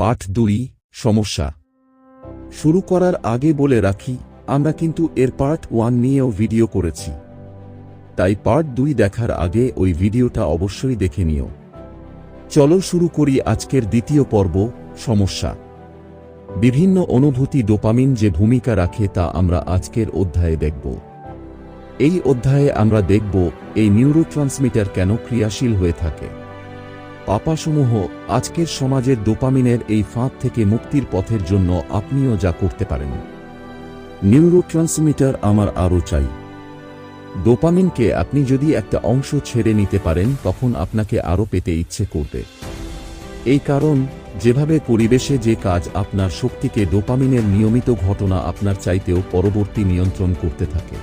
পাঠ দুই, সমস্যা। শুরু করার আগে বলে রাখি, আমরা কিন্তু এর পার্ট ওয়ান নিয়েও ভিডিও করেছি। তাই পার্ট দুই দেখার আগে ওই ভিডিওটা অবশ্যই দেখে নিও। চলো শুরু করি আজকের দ্বিতীয় পর্ব, সমস্যা। বিভিন্ন অনুভূতি ডোপামিন যে ভূমিকা রাখে তা আমরা আজকের অধ্যায়ে দেখব। এই অধ্যায়ে আমরা দেখব, এই নিউরোট্রান্সমিটার কেন ক্রিয়াশীল হয়ে থাকে। পাপাসমূহ আজকের সমাজের ডোপামিনের এই ফাঁদ থেকে মুক্তির পথের জন্য আপনিও যা করতে পারেন। নিউরোট্রান্সমিটার আমার আরও চাই। ডোপামিনকে আপনি যদি একটা অংশ ছেড়ে নিতে পারেন, তখন আপনাকে আরও পেতে ইচ্ছে করবে। এই কারণ, যেভাবে পরিবেশে যে কাজ আপনার শক্তিকে ডোপামিনের নিয়মিত ঘটনা আপনার চাইতেও পরবর্তী নিয়ন্ত্রণ করতে থাকে।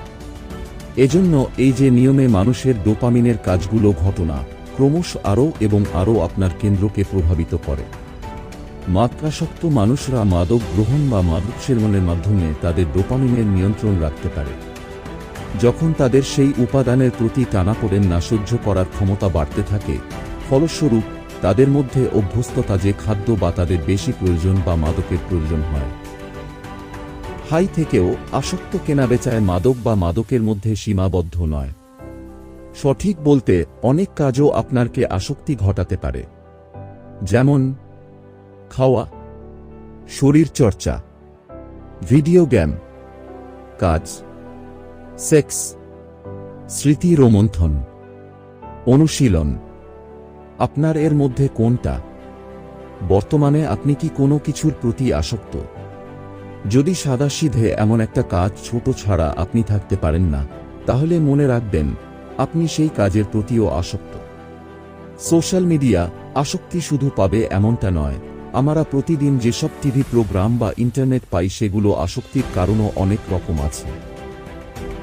এজন্য এই যে নিয়মে মানুষের ডোপামিনের কাজগুলো ঘটনা ক্রমশ আরও এবং আরও আপনার কেন্দ্রকে প্রভাবিত করে। মাত্রাসক্ত মানুষরা মাদক গ্রহণ বা মাদক সেবনের মাধ্যমে তাদের ডোপামিনের নিয়ন্ত্রণ রাখতে পারে। যখন তাদের সেই উপাদানের প্রতি টানাপোড়েন না সহ্য করার ক্ষমতা বাড়তে থাকে, ফলস্বরূপ তাদের মধ্যে অভ্যস্ততা যে খাদ্য বা তাদের বেশি প্রয়োজন বা মাদকের প্রয়োজন হয়। হাই থেকেও আসক্ত কেনাবেচায় মাদক বা মাদকের মধ্যে সীমাবদ্ধ নয়। সঠিক বলতে অনেক কাজও আপনারকে আসক্তি ঘটাতে পারে। যেমন, খাওয়া, শরীর চর্চা, ভিডিও গেম, কাজ, সেক্স, স্মৃতি রোমন্থন, অনুশীলন। আপনার এর মধ্যে কোনটা? বর্তমানে আপনি কি কোনো কিছুর প্রতি আসক্ত? যদি সাদাসিধে এমন একটা কাজ ছোট ছাড়া আপনি থাকতে পারেন না, তাহলে মনে রাখবেন আপনি সেই কাজের প্রতিও আসক্ত। সোশ্যাল মিডিয়া আসক্তি শুধু পাবে এমনটা নয়, আমরা প্রতিদিন যেসব টিভি প্রোগ্রাম বা ইন্টারনেট পাই সেগুলো আসক্তির কারণও অনেক রকম আছে।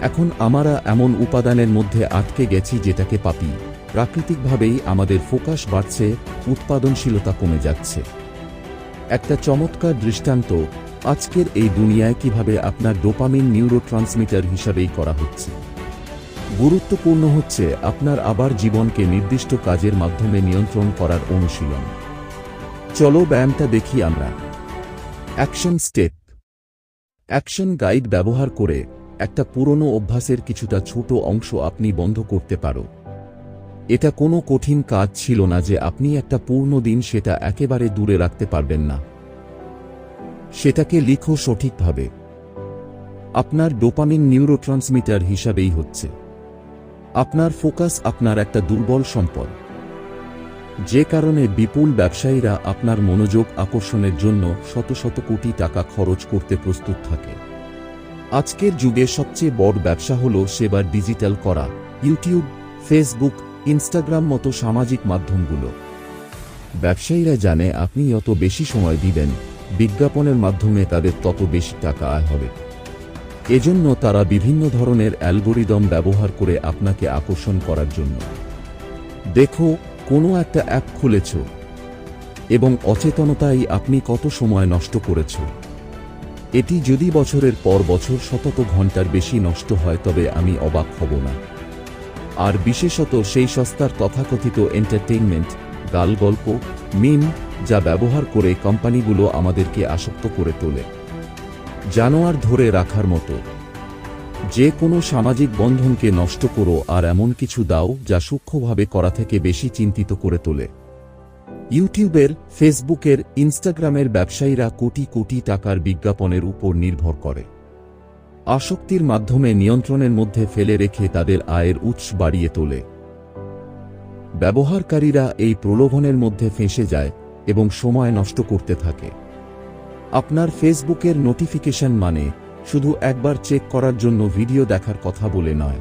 এখন আমরা এমন উপাদানের মধ্যে আটকে গেছি যেটাকে পাপি। প্রাকৃতিকভাবেই আমাদের ফোকাস বাড়ছে, উৎপাদনশীলতা কমে যাচ্ছে। একটা চমৎকার দৃষ্টান্ত, আজকের এই দুনিয়ায় কীভাবে আপনার ডোপামিন নিউরোট্রান্সমিটার হিসাবেই করা হচ্ছে। গুরুত্বপূর্ণ হচ্ছে আপনার আবার জীবনকে নির্দিষ্ট কাজের মাধ্যমে নিয়ন্ত্রণ করার অনুশীলন। চলো ব্যায়ামটা দেখি আমরা। Action step. অ্যাকশন গাইড ব্যবহার করে একটা পুরনো অভ্যাসের কিছুটা ছোট অংশ আপনি বন্ধ করতে পারো। এটা কোনো কঠিন কাজ ছিল না যে আপনি একটা পূর্ণ দিন সেটা একেবারে দূরে রাখতে পারবেন না। সেটাকে লিখো সঠিকভাবে। আপনার ডোপামিন নিউরোট্রান্সমিটার হিসাবেই হচ্ছে। আপনার ফোকাস আপনার একটা দুর্বল সম্পদ। যে কারণে বিপুল ব্যবসায়ীরা আপনার মনোযোগ আকর্ষণের জন্য শত শত কোটি টাকা খরচ করতে প্রস্তুত থাকে। আজকের যুগে সবচেয়ে বড় ব্যবসা হল সেবার ডিজিটাল করা, ইউটিউব, ফেসবুক, ইনস্টাগ্রাম মতো সামাজিক মাধ্যমগুলো। ব্যবসায়ীরা জানে আপনি যত বেশি সময় দিবেন, বিজ্ঞাপনের মাধ্যমে তাদের তত বেশি টাকা আয় হবে। এজন্য তারা বিভিন্ন ধরনের অ্যালগোরিদম ব্যবহার করে আপনাকে আকর্ষণ করার জন্য। দেখো, কোনো একটা অ্যাপ খুলেছ এবং অচেতনতায় আপনি কত সময় নষ্ট করেছ। এটি যদি বছরের পর বছর শতত ঘণ্টার বেশি নষ্ট হয়, তবে আমি অবাক হব না। আর বিশেষত সেই সস্তার তথাকথিত এন্টারটেইনমেন্ট গাল গল্প মিম, যা ব্যবহার করে কোম্পানিগুলো আমাদেরকে আসক্ত করে তোলে। জানোয়ার ধরে রাখার মতো। যে কোনো সামাজিক বন্ধনকে নষ্ট করো আর এমন কিছু দাও যা সূক্ষ্মভাবে করা থেকে বেশি চিন্তিত করে তোলে। ইউটিউবের, ফেসবুকের, ইনস্টাগ্রামের ব্যবসায়ীরা কোটি কোটি টাকার বিজ্ঞাপনের উপর নির্ভর করে। আসক্তির মাধ্যমে নিয়ন্ত্রণের মধ্যে ফেলে রেখে তাদের আয়ের উৎস বাড়িয়ে তোলে। ব্যবহারকারীরা এই প্রলোভনের মধ্যে ফেঁসে যায় এবং সময় নষ্ট করতে থাকে। আপনার ফেসবুকের নোটিফিকেশন মানে শুধু একবার চেক করার জন্য ভিডিও দেখার কথা বলে নয়।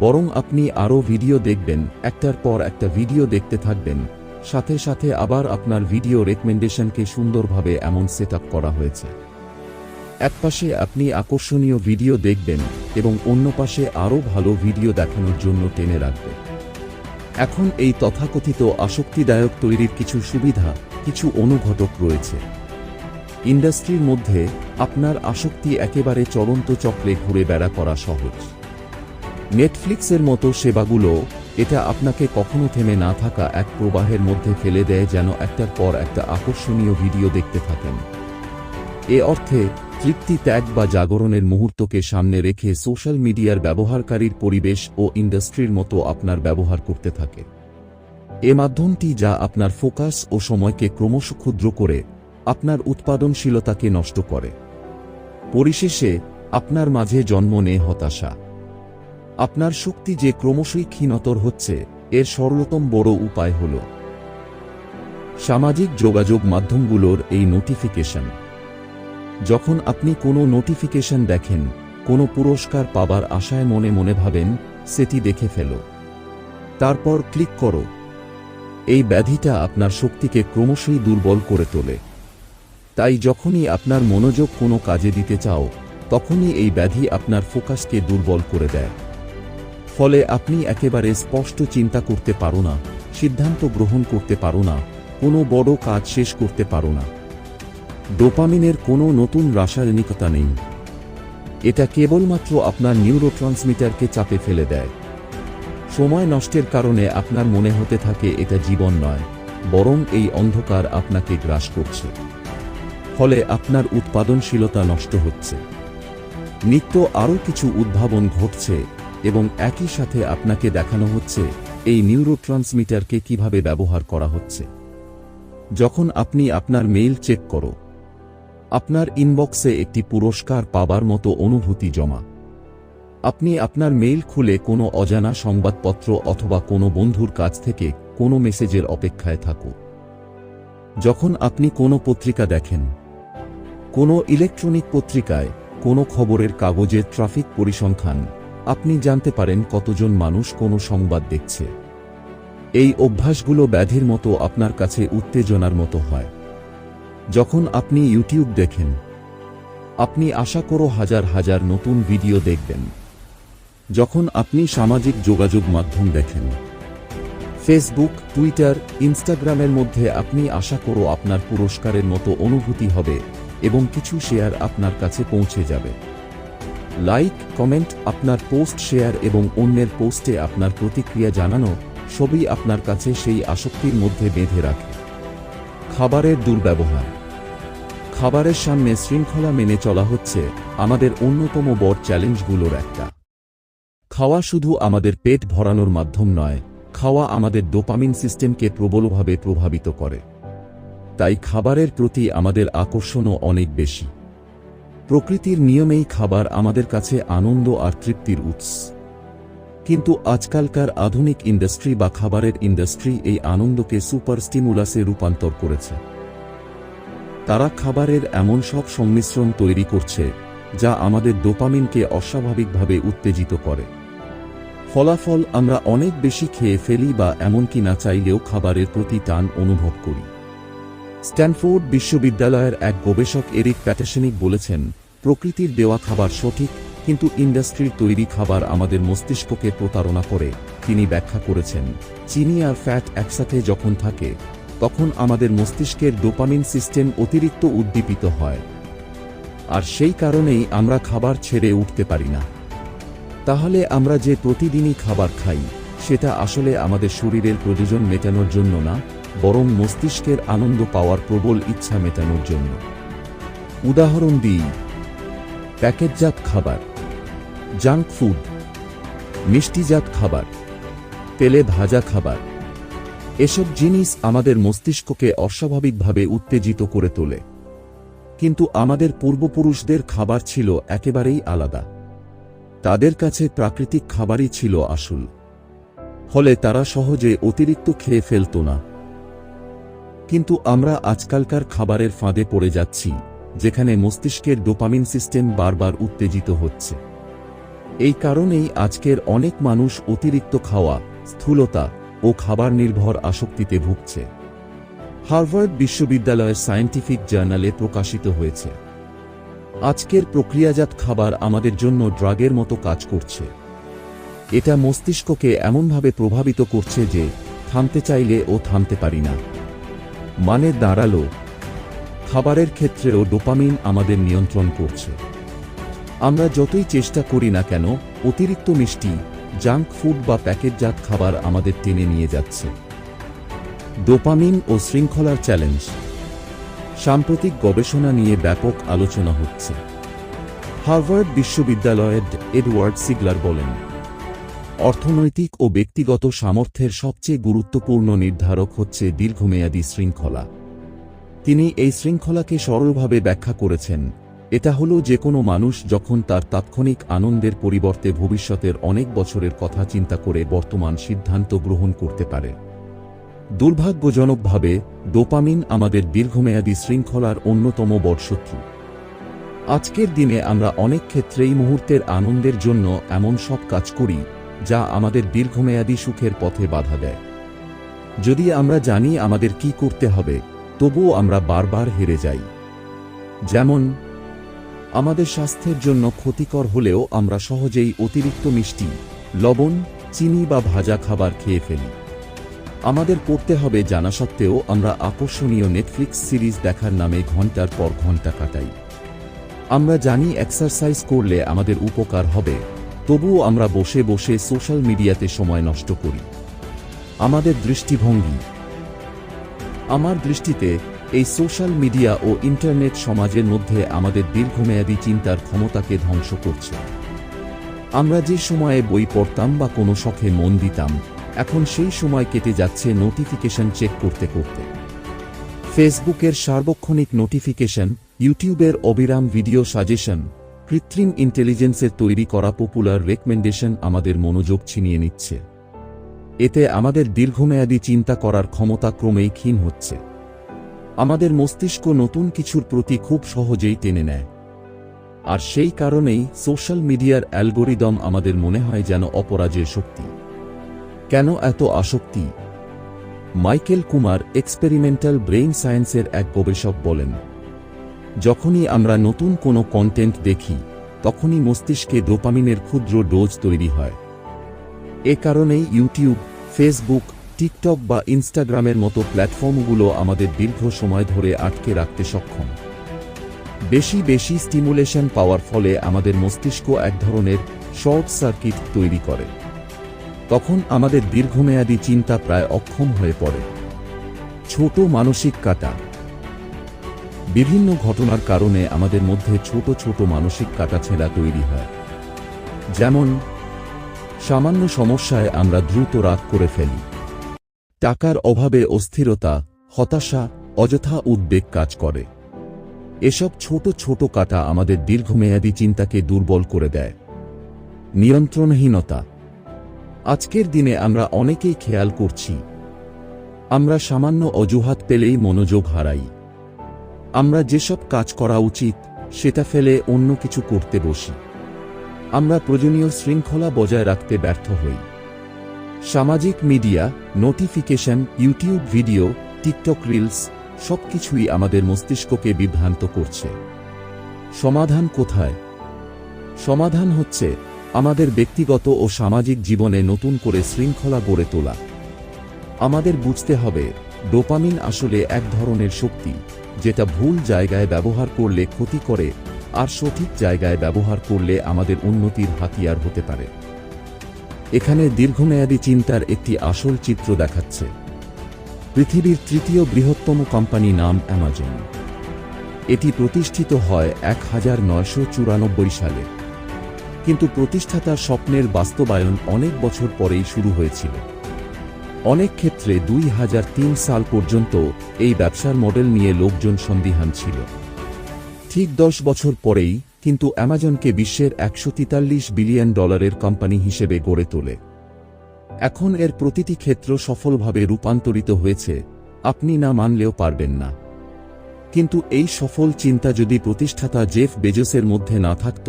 বরং আপনি আরও ভিডিও দেখবেন, একটার পর একটা ভিডিও দেখতে থাকবেন। সাথে সাথে আবার আপনার ভিডিও রেকমেন্ডেশনকে সুন্দরভাবে এমন সেট করা হয়েছে। একপাশে আপনি আকর্ষণীয় ভিডিও দেখবেন এবং অন্য পাশে আরও ভালো ভিডিও দেখানোর জন্য টেনে রাখবেন। এখন এই তথাকথিত আসক্তিদায়ক তৈরির কিছু সুবিধা, কিছু অনুঘটক রয়েছে। ইন্ডাস্ট্রির মধ্যে আপনার আসক্তি একেবারে চলন্ত চক্রে ঘুরে বেড়া করা সহজ। নেটফ্লিক্সের মতো সেবাগুলো, এটা আপনাকে কখনো থেমে না থাকা এক প্রবাহের মধ্যে ফেলে দেয় যেন একটার পর একটা আকর্ষণীয় ভিডিও দেখতে থাকেন। এ অর্থে তৃপ্তি ত্যাগ বা জাগরণের মুহূর্তকে সামনে রেখে সোশ্যাল মিডিয়ার ব্যবহারকারীর পরিবেশ ও ইন্ডাস্ট্রির মতো আপনার ব্যবহার করতে থাকে। এ মাধ্যমটি যা আপনার ফোকাস ও সময়কে ক্রমশ ক্ষুদ্র করে আপনার উৎপাদনশীলতাকে নষ্ট করে। পরিশেষে, আপনার মাঝে জন্ম নেয় হতাশা। আপনার শক্তি যে ক্রমশই ক্ষীণতর হচ্ছে, এর সরলতম বড় উপায় হল সামাজিক যোগাযোগ মাধ্যমগুলোর এই নোটিফিকেশন যখন আপনি কোনো নোটিফিকেশন দেখেন, কোনো পুরস্কার পাবার আশায় মনে মনে ভাবেন, সেটি দেখে ফেলো। তারপর ক্লিক করো। এই ব্যাধিটা আপনার শক্তিকে ক্রমশই দুর্বল করে তোলে। তাই যখনই আপনার মনোযোগ কোনো কাজে দিতে চাও, তখনই এই ব্যাধি আপনার ফোকাসকে দুর্বল করে দেয়। ফলে আপনি একেবারে স্পষ্ট চিন্তা করতে পারো না, সিদ্ধান্ত গ্রহণ করতে পারো না, কোনো বড় কাজ শেষ করতে পারো না। ডোপামিনের কোনো নতুন রাসায়নিকতা নেই। এটা কেবলমাত্র আপনার নিউরোট্রান্সমিটারকে চাপে ফেলে দেয়। সময় নষ্টের কারণে আপনার মনে হতে থাকে এটা জীবন নয়, বরং এই অন্ধকার আপনাকে গ্রাস করছে। ফলে আপনার উৎপাদনশীলতা নষ্ট হচ্ছে। নিত্য আরও কিছু উদ্ভাবন ঘটছে এবং একই সাথে আপনাকে দেখানো হচ্ছে এই নিউরোট্রান্সমিটারকে কীভাবে ব্যবহার করা হচ্ছে। যখন আপনি আপনার মেইল চেক করো, আপনার ইনবক্সে একটি পুরস্কার পাবার মতো অনুভূতি জমা। আপনি আপনার মেইল খুলে কোনো অজানা সংবাদপত্র অথবা কোনো বন্ধুর কাছ থেকে কোনো মেসেজের অপেক্ষায় থাকো যখন আপনি কোনো পত্রিকা দেখেন কোনো ইলেকট্রনিক পত্রিকায়, কোনো খবরের কাগজের ট্রাফিক পরিসংখ্যান। আপনি জানতে পারেন কতজন মানুষ কোনো সংবাদ দেখছে। এই অভ্যাসগুলো ব্যাধির মতো আপনার কাছে উত্তেজনার মতো হয়। যখন আপনি ইউটিউব দেখেন, আপনি আশা করো হাজার হাজার নতুন ভিডিও দেখবেন। যখন আপনি সামাজিক যোগাযোগ মাধ্যম দেখেন, ফেসবুক, টুইটার, ইনস্টাগ্রামের মধ্যে আপনি আশা করো আপনার পুরস্কারের মতো অনুভূতি হবে। এবং কিছু শেয়ার আপনার কাছে পৌঁছে যাবে। লাইক, কমেন্ট, আপনার পোস্ট শেয়ার এবং অন্যের পোস্টে আপনার প্রতিক্রিয়া জানানো সবই আপনার কাছে সেই আসক্তির মধ্যে বেঁধে রাখে। খাবারের দুর্ব্যবহার। খাবারের সামনে শৃঙ্খলা মেনে চলা হচ্ছে আমাদের অন্যতম বড় চ্যালেঞ্জগুলোর একটা। খাওয়া শুধু আমাদের পেট ভরানোর মাধ্যম নয়, খাওয়া আমাদের ডোপামিন সিস্টেমকে প্রবলভাবে প্রভাবিত করে। তাই খাবারের প্রতি আমাদের আকর্ষণও অনেক বেশি। প্রকৃতির নিয়মেই খাবার আমাদের কাছে আনন্দ আর তৃপ্তির উৎস। কিন্তু আজকালকার আধুনিক ইন্ডাস্ট্রি বা খাবারের ইন্ডাস্ট্রি এই আনন্দকে সুপার স্টিমুলাসে রূপান্তর করেছে। তারা খাবারের এমন সব সংমিশ্রণ তৈরি করছে, যা আমাদের ডোপামিনকে অস্বাভাবিকভাবে উত্তেজিত করে। ফলাফল আমরা অনেক বেশি খেয়ে ফেলি বা এমনকি না চাইলেও খাবারের প্রতি টান অনুভব করি। স্ট্যানফোর্ড বিশ্ববিদ্যালয়ের এক গবেষক এরিক প্যাটেশনিক বলেছেন, প্রকৃতির দেওয়া খাবার সঠিক, কিন্তু ইন্ডাস্ট্রির তৈরি খাবার আমাদের মস্তিষ্ককে প্রতারণা করে। তিনি ব্যাখ্যা করেছেন, চিনি আর ফ্যাট একসাথে যখন থাকে, তখন আমাদের মস্তিষ্কের ডোপামিন সিস্টেম অতিরিক্ত উদ্দীপিত হয়। আর সেই কারণেই আমরা খাবার ছেড়ে উঠতে পারি না। তাহলে আমরা যে প্রতিদিনই খাবার খাই, সেটা আসলে আমাদের শরীরের প্রয়োজন মেটানোর জন্য না? বরং মস্তিষ্কের আনন্দ পাওয়ার প্রবল ইচ্ছা মেটানোর জন্য। উদাহরণ দিই, প্যাকেটজাত খাবার, জাঙ্ক ফুড, মিষ্টিজাত খাবার, তেলে ভাজা খাবার, এসব জিনিস আমাদের মস্তিষ্ককে অস্বাভাবিকভাবে উত্তেজিত করে তোলে। কিন্তু আমাদের পূর্বপুরুষদের খাবার ছিল একেবারেই আলাদা। তাদের কাছে প্রাকৃতিক খাবারই ছিল আসল। ফলে তারা সহজে অতিরিক্ত খেয়ে ফেলত না। কিন্তু আমরা আজকালকার খাবারের ফাঁদে পড়ে যাচ্ছি, যেখানে মস্তিষ্কের ডোপামিন সিস্টেম বারবার উত্তেজিত হচ্ছে। এই কারণেই আজকের অনেক মানুষ অতিরিক্ত খাওয়া, স্থূলতা ও খাবার নির্ভর আসক্তিতে ভুগছে। হার্ভার্ড বিশ্ববিদ্যালয়ের সায়েন্টিফিক জার্নালে প্রকাশিত হয়েছে। আজকের প্রক্রিয়াজাত খাবার আমাদের জন্য ড্রাগের মতো কাজ করছে। এটা মস্তিষ্ককে এমনভাবে প্রভাবিত করছে যে, থামতে চাইলে ও থামতে পারি না। মানে দাঁড়াল। খাবারের ক্ষেত্রেও ডোপামিন আমাদের নিয়ন্ত্রণ করছে। আমরা যতই চেষ্টা করি না কেন, অতিরিক্ত মিষ্টি, জাঙ্ক ফুড বা প্যাকেটজাত খাবার আমাদের টেনে নিয়ে যাচ্ছে। ডোপামিন ও শৃঙ্খলার চ্যালেঞ্জ। সাম্প্রতিক গবেষণা নিয়ে ব্যাপক আলোচনা হচ্ছে। হার্ভার্ড বিশ্ববিদ্যালয়ের এডওয়ার্ড সিগলার বলেন অর্থনৈতিক ও ব্যক্তিগত সামর্থ্যের সবচেয়ে গুরুত্বপূর্ণ নির্ধারক হচ্ছে দীর্ঘমেয়াদী শৃঙ্খলা। তিনি এই শৃঙ্খলাকে সরলভাবে ব্যাখ্যা করেছেন, এটা হলো যে কোনো মানুষ যখন তার তাৎক্ষণিক আনন্দের পরিবর্তে ভবিষ্যতের অনেক বছরের কথা চিন্তা করে বর্তমান সিদ্ধান্ত গ্রহণ করতে পারে। দুর্ভাগ্যজনকভাবে, ডোপামিন আমাদের দীর্ঘমেয়াদী শৃঙ্খলার অন্যতম বর্ষত্রু আজকের দিনে আমরা অনেক ক্ষেত্রেই মুহূর্তের আনন্দের জন্য এমন সব কাজ করি যা আমাদের দীর্ঘমেয়াদী সুখের পথে বাধা দেয়। যদি আমরা জানি আমাদের কি করতে হবে, তবুও আমরা বারবার হেরে যাই। যেমন, আমাদের স্বাস্থ্যের জন্য ক্ষতিকর হলেও আমরা সহজেই অতিরিক্ত মিষ্টি, লবণ, চিনি বা ভাজা খাবার খেয়ে ফেলি। আমাদের পড়তে হবে জানা সত্ত্বেও আমরা আকর্ষণীয় নেটফ্লিক্স সিরিজ দেখার নামে ঘণ্টার পর ঘণ্টা কাটাই। আমরা জানি এক্সারসাইজ করলে আমাদের উপকার হবে। তবুও আমরা বসে বসে সোশ্যাল মিডিয়াতে সময় নষ্ট করি। আমাদের দৃষ্টিভঙ্গি। আমার দৃষ্টিতে, এই সোশ্যাল মিডিয়া ও ইন্টারনেট সমাজের মধ্যে আমাদের দীর্ঘমেয়াদী চিন্তার ক্ষমতাকে ধ্বংস করছে। আমরা যে সময়ে বই পড়তাম বা কোনো শখে মন দিতাম, এখন সেই সময় কেটে যাচ্ছে নোটিফিকেশন চেক করতে করতে। ফেসবুকের সার্বক্ষণিক নোটিফিকেশন ইউটিউবের অবিরাম ভিডিও সাজেশন কৃত্রিম ইন্টেলিজেন্সের তৈরি করা পপুলার রেকমেন্ডেশন আমাদের মনোযোগ ছিনিয়ে নিচ্ছে। এতে আমাদের দীর্ঘমেয়াদী চিন্তা করার ক্ষমতা ক্রমেই ক্ষীণ হচ্ছে। আমাদের মস্তিষ্ক নতুন কিছুর প্রতি খুব সহজেই টেনে নেয়। আর সেই কারণেই সোশ্যাল মিডিয়ার অ্যালগোরিদম আমাদের মনে হয় যেন অপরাজের শক্তি। কেন এত আসক্তি? মাইকেল কুমার এক্সপেরিমেন্টাল ব্রেইন সায়েন্সের এক গবেষক বলেন যখনই আমরা নতুন কোনো কন্টেন্ট দেখি, তখনই মস্তিষ্কে ডোপামিনের ক্ষুদ্র ডোজ তৈরি হয়। এ কারণেই ইউটিউব ফেসবুক টিকটক বা ইনস্টাগ্রামের মতো প্ল্যাটফর্মগুলো আমাদের দীর্ঘ সময় ধরে আটকে রাখতে সক্ষম। বেশি বেশি স্টিমুলেশন পাওয়ার ফলে আমাদের মস্তিষ্ক এক ধরনের শর্ট সার্কিট তৈরি করে। তখন আমাদের দীর্ঘমেয়াদী চিন্তা প্রায় অক্ষম হয়ে পড়ে। ছোট মানসিক কাটা বিভিন্ন ঘটনার কারণে আমাদের মধ্যে ছোট ছোট মানসিক কাটাছেঁড়া তৈরি হয়। যেমন, সামান্য সমস্যায় আমরা দ্রুত রাগ করে ফেলি। টাকার অভাবে অস্থিরতা, হতাশা, অযথা উদ্বেগ কাজ করে। এসব ছোট ছোট কাটা আমাদের দীর্ঘমেয়াদী চিন্তাকে দুর্বল করে দেয়। নিয়ন্ত্রণহীনতা। আজকের দিনে আমরা অনেকেই খেয়াল করছি, আমরা সামান্য অজুহাত পেলেই মনোযোগ হারাই। আমরা যেসব কাজ করা উচিত, সেটা ফেলে অন্য কিছু করতে বসি। আমরা প্রয়োজনীয় শৃঙ্খলা বজায় রাখতে ব্যর্থ হই। সামাজিক media, notification, YouTube video, TikTok reels, সবকিছুই আমাদের মস্তিষ্ককে বিভ্রান্ত করছে। সমাধান কোথায়? সমাধান হচ্ছে আমাদের ব্যক্তিগত ও সামাজিক জীবনে নতুন করে শৃঙ্খলা গড়ে তোলা। আমাদের বুঝতে হবে, ডোপামিন আসলে এক ধরনের শক্তি। যেটা ভুল জায়গায় ব্যবহার করলে ক্ষতি করে আর সঠিক জায়গায় ব্যবহার করলে আমাদের উন্নতির হাতিয়ার হতে পারে। এখানে দীর্ঘমেয়াদী চিন্তার একটি আসল চিত্র দেখাচ্ছে। পৃথিবীর তৃতীয় বৃহত্তম কোম্পানি নাম অ্যামাজন। এটি প্রতিষ্ঠিত হয় এক হাজার নয়শো চুরানব্বই সালে। কিন্তু প্রতিষ্ঠাতার স্বপ্নের বাস্তবায়ন অনেক বছর পরেই শুরু হয়েছিল। অনেক ক্ষেত্রে দুই হাজার তিন সাল পর্যন্ত এই ব্যবসার মডেল নিয়ে লোকজন সন্দিহান ছিল। ঠিক দশ বছর পরেই কিন্তু অ্যামাজনকে বিশ্বের একশো তেতাল্লিশ বিলিয়ন ডলারের কোম্পানি হিসেবে গড়ে তোলে। এখন এর প্রতিটি ক্ষেত্র সফলভাবে রূপান্তরিত হয়েছে, আপনি না মানলেও পারবেন না। কিন্তু এই সফল চিন্তা যদি প্রতিষ্ঠাতা জেফ বেজোসের মধ্যে না থাকত,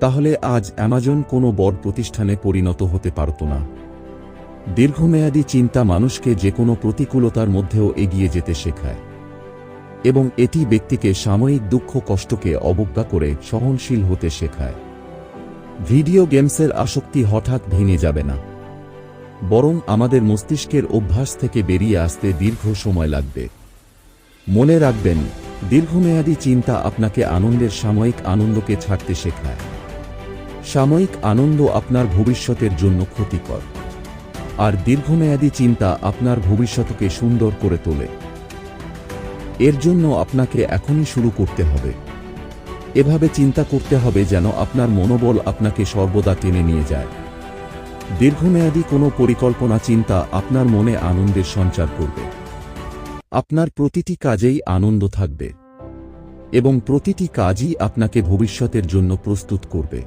তাহলে আজ অ্যামাজন কোনো বড় প্রতিষ্ঠানে পরিণত হতে পারত না। দীর্ঘমেয়াদী চিন্তা মানুষকে যে কোনো প্রতিকূলতার মধ্যেও এগিয়ে যেতে শেখায়। এবং এটি ব্যক্তিকে সাময়িক দুঃখ কষ্টকে অবজ্ঞা করে সহনশীল হতে শেখায়। ভিডিও গেমসের আসক্তি হঠাৎ ভেঙে যাবে না। বরং আমাদের মস্তিষ্কের অভ্যাস থেকে বেরিয়ে আসতে দীর্ঘ সময় লাগবে। মনে রাখবেন, দীর্ঘমেয়াদী চিন্তা আপনাকে আনন্দের সাময়িক আনন্দকে ছাড়তে শেখায়। সাময়িক আনন্দ আপনার ভবিষ্যতের জন্য ক্ষতিকর। আর দীর্ঘমেয়াদী চিন্তা আপনার ভবিষ্যৎকে সুন্দর করে তোলে। এর জন্য আপনাকে এখনই শুরু করতে হবে। এভাবে চিন্তা করতে হবে যেন আপনার মনোবল আপনাকে সর্বদা টেনে নিয়ে যায়। দীর্ঘমেয়াদী কোনো পরিকল্পনা চিন্তা আপনার মনে আনন্দের সঞ্চার করবে। আপনার প্রতিটি কাজেই আনন্দ থাকবে। এবং প্রতিটি কাজই আপনাকে ভবিষ্যতের জন্য প্রস্তুত করবে।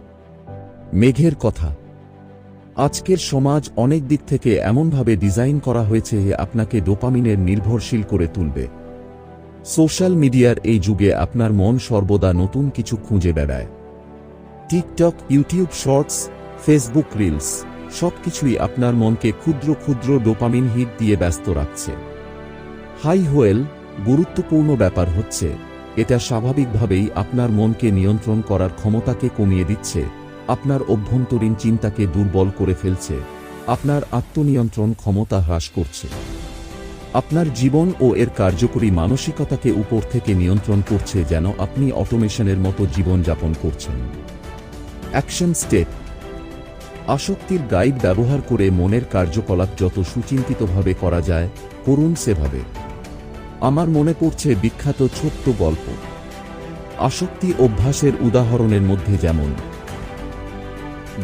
মেঘের কথা। আজকের সমাজ অনেক দিক থেকে এমনভাবে ডিজাইন করা হয়েছে আপনাকে ডোপামিনের নির্ভরশীল করে তুলবে। সোশ্যাল মিডিয়ার এই যুগে আপনার মন সর্বদা নতুন কিছু খুঁজে বেড়ায়। TikTok, YouTube shorts, Facebook reels, সবকিছুই আপনার মনকে ক্ষুদ্র ক্ষুদ্র ডোপামিন হিট দিয়ে ব্যস্ত রাখছে। হাই হোয়েল, গুরুত্বপূর্ণ ব্যাপার হচ্ছে, এটা স্বাভাবিকভাবেই আপনার মনকে নিয়ন্ত্রণ করার ক্ষমতাকে কমিয়ে দিচ্ছে। আপনার অভ্যন্তরীণ চিন্তাকে দুর্বল করে ফেলছে। আপনার আত্মনিয়ন্ত্রণ ক্ষমতা হ্রাস করছে। আপনার জীবন ও এর কার্যকরী মানসিকতাকে উপর থেকে নিয়ন্ত্রণ করছে যেন আপনি অটোমেশনের মতো জীবনযাপন করছেন। Action step. আসক্তির গাইড ব্যবহার করে মনের কার্যকলাপ যত সুচিন্তিতভাবে করা যায়, করুন সেভাবে। আমার মনে পড়ছে বিখ্যাত ছোট্ট গল্প। আসক্তি অভ্যাসের উদাহরণের মধ্যে যেমন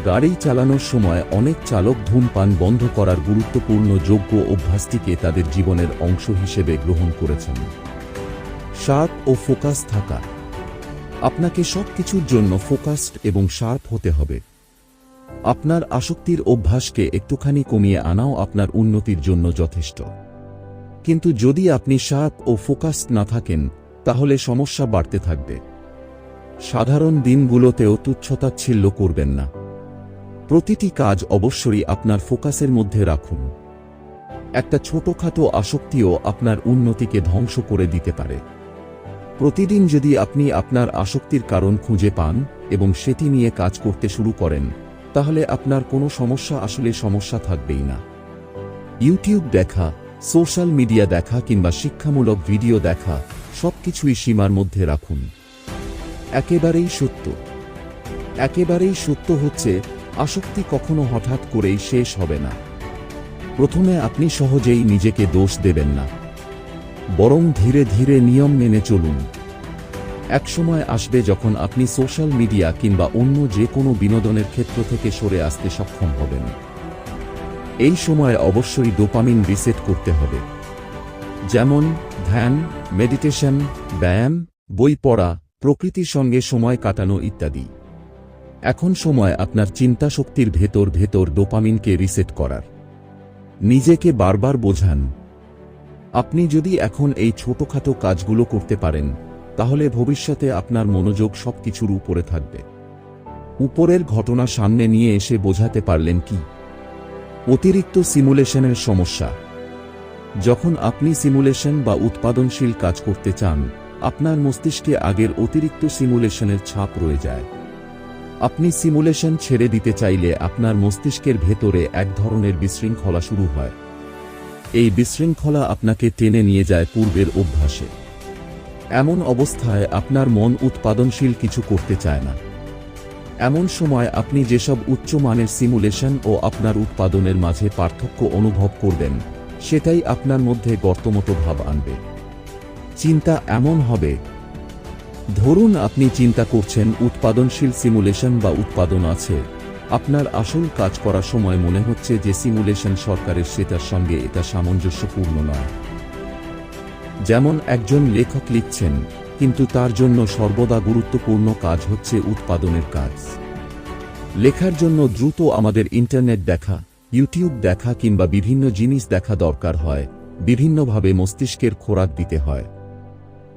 গাড়ি চালানোর সময় অনেক চালক ধূমপান বন্ধ করার গুরুত্বপূর্ণ যোগ্য অভ্যাসটিকে তাদের জীবনের অংশ হিসেবে গ্রহণ করেছেন। শার্প ও ফোকাস থাকা। আপনাকে সবকিছুর জন্য ফোকাসড এবং শার্প হতে হবে। আপনার আসক্তির অভ্যাসকে একটুখানি কমিয়ে আনাও আপনার উন্নতির জন্য যথেষ্ট। কিন্তু যদি আপনি শার্প ও ফোকাসড না থাকেন, তাহলে সমস্যা বাড়তে থাকবে। সাধারণ দিনগুলোতেও তুচ্ছতাচ্ছিল্য করবেন না। প্রতিটি কাজ অবশ্যই আপনার ফোকাসের মধ্যে রাখুন। একটা ছোটখাটো আসক্তিও আপনার উন্নতিকে ধ্বংস করে দিতে পারে। প্রতিদিন যদি আপনি আপনার আসক্তির কারণ খুঁজে পান এবং সেটি নিয়ে কাজ করতে শুরু করেন, তাহলে আপনার কোনো সমস্যা আসলে সমস্যা থাকবেই না। ইউটিউব দেখা, সোশ্যাল মিডিয়া দেখা কিংবা শিক্ষামূলক ভিডিও দেখা, সবকিছুই সীমার মধ্যে রাখুন। একেবারেই সত্য। একেবারেই সত্য হচ্ছে আসক্তি কখনো হঠাৎ করেই শেষ হবে না। প্রথমে আপনি সহজেই নিজেকে দোষ দেবেন না। বরং ধীরে ধীরে নিয়ম মেনে চলুন। একসময় আসবে যখন আপনি সোশ্যাল মিডিয়া কিংবা অন্য যে কোনো বিনোদনের ক্ষেত্র থেকে সরে আসতে সক্ষম হবেন। এই সময় অবশ্যই ডোপামিন রিসেট করতে হবে। যেমন ধ্যান, মেডিটেশন, ব্যায়াম, বই পড়া, প্রকৃতির সঙ্গে সময় কাটানো ইত্যাদি। এখন সময় আপনার চিন্তা শক্তির ভেতর ভেতর ডোপামিনকে রিসেট করার। নিজেকে বারবার বোঝান। আপনি যদি এখন এই ছোটখাটো কাজগুলো করতে পারেন, তাহলে ভবিষ্যতে আপনার মনোযোগ সবকিছুর উপরে থাকবে। উপরের ঘটনা সামনে নিয়ে এসে বোঝাতে পারলেন কি? অতিরিক্ত সিমুলেশনের সমস্যা। যখন আপনি সিমুলেশন বা উৎপাদনশীল কাজ করতে চান, আপনার মস্তিষ্কে আগের অতিরিক্ত সিমুলেশনের ছাপ রয়ে যায়। আপনি সিমুলেশন ছেড়ে দিতে চাইলে আপনার মস্তিষ্কের ভেতরে এক ধরনের বিশৃঙ্খলা শুরু হয়। এই বিশৃঙ্খলা আপনাকে টেনে নিয়ে যায় পূর্বের অভ্যাসে। এমন অবস্থায় আপনার মন উৎপাদনশীল কিছু করতে চায় না। এমন সময় আপনি যেসব উচ্চমানের সিমুলেশন ও আপনার উৎপাদনের মাঝে পার্থক্য অনুভব করবেন, সেটাই আপনার মধ্যে গর্তমতো ভাব আনবে। চিন্তা এমন হবে ধরুন আপনি চিন্তা করছেন উৎপাদনশীল সিমুলেশন বা উৎপাদন আছে। আপনার আসল কাজ করার সময় মনে হচ্ছে যে সিমুলেশন সরকারের সেটার সঙ্গে এটা সামঞ্জস্যপূর্ণ নয় যেমন একজন লেখক লিখছেন, কিন্তু তার জন্য সর্বদা গুরুত্বপূর্ণ কাজ হচ্ছে উৎপাদনের কাজ। লেখার জন্য দ্রুত আমাদের ইন্টারনেট দেখা, ইউটিউব দেখা কিংবা বিভিন্ন জিনিস দেখা দরকার হয়, বিভিন্নভাবে মস্তিষ্কের খোরাক দিতে হয়।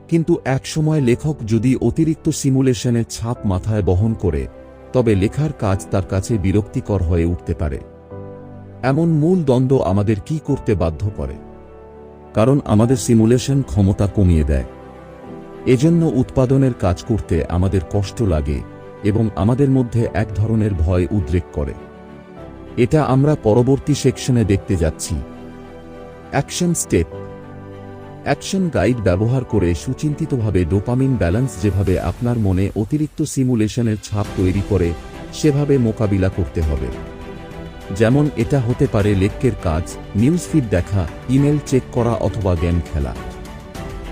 কিন্তু একসময় লেখক যদি অতিরিক্ত সিমুলেশনের ছাপ মাথায় বহন করে, তবে লেখার কাজ তার কাছে বিরক্তিকর হয়ে উঠতে পারে। এমন মূল দ্বন্দ্ব আমাদের কি করতে বাধ্য করে? কারণ আমাদের সিমুলেশন ক্ষমতা কমিয়ে দেয়। এজন্য উৎপাদনের কাজ করতে আমাদের কষ্ট লাগে এবং আমাদের মধ্যে এক ধরনের ভয় উদ্রেক করে। এটা আমরা পরবর্তী সেকশনে দেখতে যাচ্ছি। অ্যাকশন স্টেপ অ্যাকশন গাইড ব্যবহার করে সুচিন্তিতভাবে ডোপামিন ব্যালেন্স যেভাবে আপনার মনে অতিরিক্ত সিমুলেশনের ছাপ তৈরি করে, সেভাবে মোকাবিলা করতে হবে। যেমন এটা হতে পারে লেক্কের কাজ, নিউজ ফিড দেখা, ইমেল চেক করা অথবা গেম খেলা।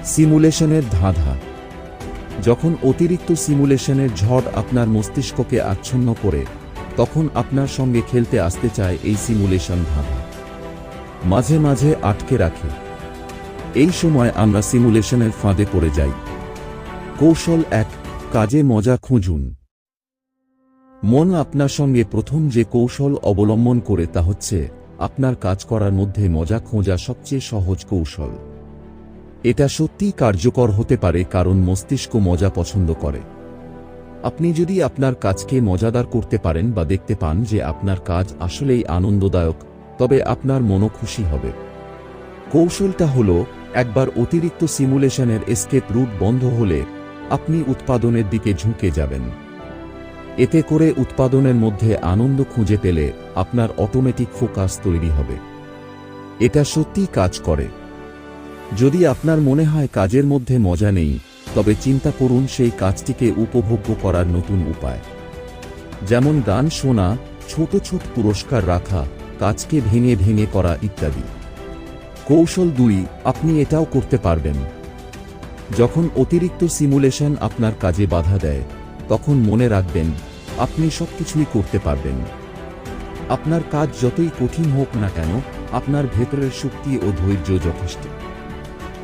সিমুলেশনের ধাঁধা। যখন অতিরিক্ত সিমুলেশনের ঝড় আপনার মস্তিষ্ককে আচ্ছন্ন করে, তখন আপনার সঙ্গে খেলতে আসতে চায় এই সিমুলেশন ধাঁধা। মাঝে মাঝে আটকে রাখে। এই সময় আমরা সিমুলেশনের ফাঁদে পড়ে যাই। কৌশল এক, কাজে মজা খুঁজুন। মন আপনার সঙ্গে প্রথম যে কৌশল অবলম্বন করে তা হচ্ছে আপনার কাজ করার মধ্যে মজা খোঁজা সবচেয়ে সহজ কৌশল। এটা সত্যিই কার্যকর হতে পারে কারণ মস্তিষ্ক মজা পছন্দ করে। আপনি যদি আপনার কাজকে মজাদার করতে পারেন বা দেখতে পান যে আপনার কাজ আসলেই আনন্দদায়ক, তবে আপনার মনও খুশি হবে। কৌশলটা হল একবার অতিরিক্ত সিমুলেশনের এসকেপ রুট বন্ধ হলে আপনি উৎপাদনের দিকে ঝুঁকে যাবেন। এতে করে উৎপাদনের মধ্যে আনন্দ খুঁজে পেলে আপনার অটোমেটিক ফোকাস তৈরি হবে। এটা সত্যিই কাজ করে। যদি আপনার মনে হয় কাজের মধ্যে মজা নেই, তবে চিন্তা করুন সেই কাজটিকে উপভোগ্য করার নতুন উপায়। যেমন গান শোনা, ছোট ছোট পুরস্কার রাখা, কাজকে ভেঙে ভেঙে করা ইত্যাদি। কৌশল দুই, আপনি এটাও করতে পারবেন। যখন অতিরিক্ত সিমুলেশন আপনার কাজে বাধা দেয়, তখন মনে রাখবেন, আপনি সব কিছুই করতে পারবেন। আপনার কাজ যতই কঠিন হোক না কেন, আপনার ভেতরের শক্তি ও ধৈর্য যথেষ্ট।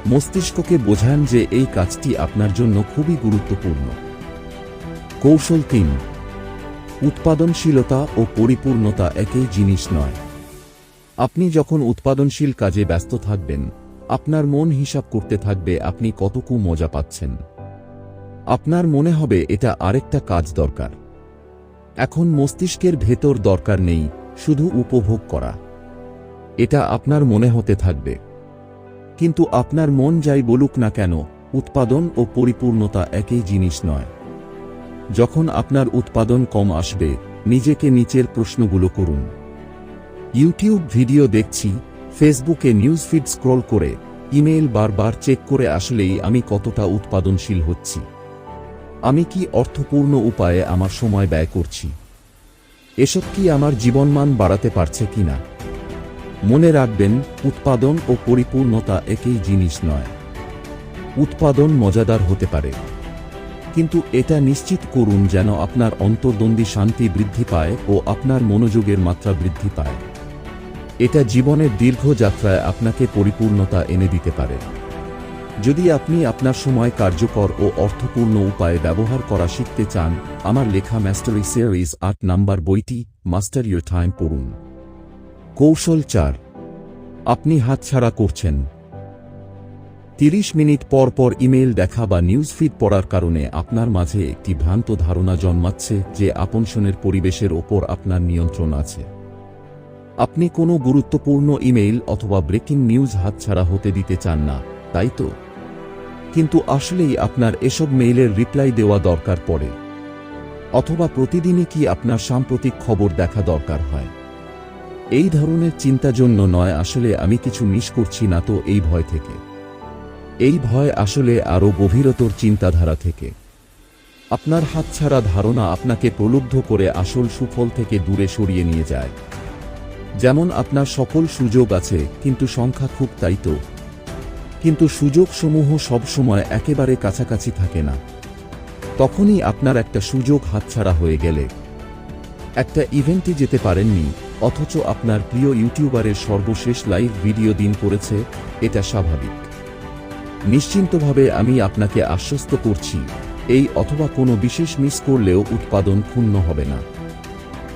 মস্তিষ্ককে বোঝান যে এই কাজটি আপনার জন্য খুবই গুরুত্বপূর্ণ। কৌশল তিন, উৎপাদনশীলতা ও পরিপূর্ণতা একই জিনিস নয়। আপনি যখন উৎপাদনশীল কাজে ব্যস্ত থাকবেন, আপনার মন হিসাব করতে থাকবে আপনি কতকু মজা পাচ্ছেন। আপনার মনে হবে এটা আরেকটা কাজ দরকার। এখন মস্তিষ্কের ভেতর দরকার নেই, শুধু উপভোগ করা। এটা আপনার মনে হতে থাকবে। কিন্তু আপনার মন যাই বলুক না কেন, উৎপাদন ও পরিপূর্ণতা একই জিনিস নয়। যখন আপনার উৎপাদন কম আসবে, নিজেকে নিচের প্রশ্নগুলো করুন। ইউটিউব ভিডিও দেখছি, ফেসবুকে নিউজ ফিড স্ক্রল করে, ইমেইল বারবার চেক করে আসলেই আমি কতটা উৎপাদনশীল হচ্ছি। আমি কি অর্থপূর্ণ উপায়ে আমার সময় ব্যয় করছি? এসব কি আমার জীবনমান বাড়াতে পারছে কিনা? মনে রাখবেন, উৎপাদন ও পরিপূর্ণতা একই জিনিস নয়। উৎপাদন মজাদার হতে পারে। কিন্তু এটা নিশ্চিত করুন যেন আপনার অন্তর্দ্বন্দ্বী শান্তি বৃদ্ধি পায় ও আপনার মনোযোগের মাত্রা বৃদ্ধি পায়। এটা জীবনের দীর্ঘ যাত্রায় আপনাকে পরিপূর্ণতা এনে দিতে পারে। যদি আপনি আপনার সময় কার্যকর ও অর্থপূর্ণ উপায়ে ব্যবহার করা শিখতে চান, আমার লেখা ম্যাস্টারি সিরিজ আট নাম্বার বইটি মাস্টার ইউর টাইম পড়ুন। কৌশল চার। আপনি হাতছাড়া করছেন। তিরিশ মিনিট পর পর ইমেল দেখা বা নিউজ ফিড পড়ার কারণে আপনার মাঝে একটি ভ্রান্ত ধারণা জন্মাচ্ছে যে আপনশনের পরিবেশের ওপর আপনার নিয়ন্ত্রণ আছে। আপনি কোনো গুরুত্বপূর্ণ ইমেইল অথবা ব্রেকিং নিউজ হাতছাড়া হতে দিতে চান না, তাই তো? কিন্তু আসলেই আপনার এসব মেইলের রিপ্লাই দেওয়া দরকার পড়ে। অথবা প্রতিদিনই কি আপনার সাম্প্রতিক খবর দেখা দরকার হয়? এই ধরনের চিন্তা জন্য নয়, আসলে আমি কিছু মিস করছি না তো এই ভয় থেকে। এই ভয় আসলে আরও গভীরতর চিন্তাধারা থেকে। আপনার হাতছাড়া ধারণা আপনাকে প্রলুব্ধ করে আসল সুফল থেকে দূরে সরিয়ে নিয়ে যায়। যেমন আপনার সকল সুযোগ আছে, কিন্তু সংখ্যা খুব তাই তো। কিন্তু সুযোগসমূহ সবসময় একেবারে কাছাকাছি থাকে না। তখনই আপনার একটা সুযোগ হাতছাড়া হয়ে গেলে। একটা ইভেন্টে যেতে পারেননি, অথচ আপনার প্রিয় ইউটিউবারের সর্বশেষ লাইভ ভিডিও দিন করেছে এটা স্বাভাবিক। নিশ্চিন্তভাবে আমি আপনাকে আশ্বস্ত করছি, এই অথবা কোনো বিশেষ মিস করলেও উৎপাদন ক্ষুণ্ণ হবে না।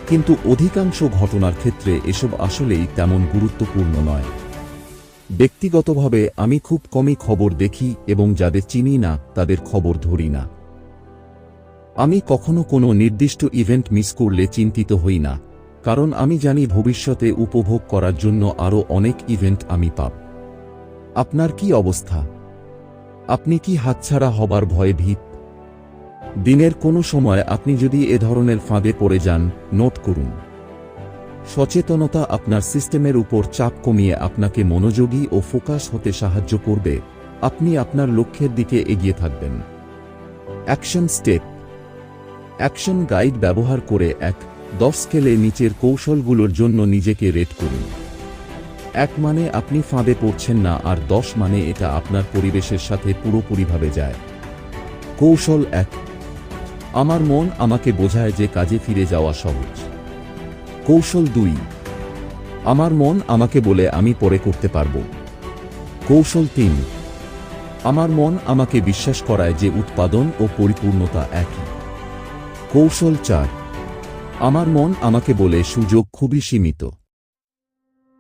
কিন্তু অধিকাংশ ঘটনার ক্ষেত্রে এসব আসলেই তেমন গুরুত্বপূর্ণ নয়। ব্যক্তিগতভাবে আমি খুব কমই খবর দেখি এবং যাদের চিনি না, তাদের খবর ধরি না। আমি কখনো কোনো নির্দিষ্ট ইভেন্ট মিস করলে চিন্তিত হই না, কারণ আমি জানি ভবিষ্যতে উপভোগ করার জন্য আরও অনেক ইভেন্ট আমি পাব। আপনার কি অবস্থা? আপনি কি হাতছাড়া হবার ভয়ে ভীত? দিনের কোনো সময় আপনি যদি এ ধরনের ফাঁদে পড়ে যান, নোট করুন। সচেতনতা আপনার সিস্টেমের উপর চাপ কমিয়ে আপনাকে মনোযোগী ও ফোকাস হতে সাহায্য করবে। আপনি আপনার লক্ষ্যের দিকে এগিয়ে থাকবেন। Action step. অ্যাকশন গাইড ব্যবহার করে এক দশ স্কেলে নিচের কৌশলগুলোর জন্য নিজেকে রেট করুন। এক মানে আপনি ফাঁদে পড়ছেন না, আর দশ মানে এটা আপনার পরিবেশের সাথে পুরোপুরিভাবে যায়। কৌশল এক। আমার মন আমাকে বোঝায় যে কাজে ফিরে যাওয়া সহজ। কৌশল দুই। আমার মন আমাকে বলে আমি পরে করতে পারব। কৌশল তিন। আমার মন আমাকে বিশ্বাস করায় যে উৎপাদন ও পরিপূর্ণতা একই। কৌশল চার। আমার মন আমাকে বলে সুযোগ খুবই সীমিত।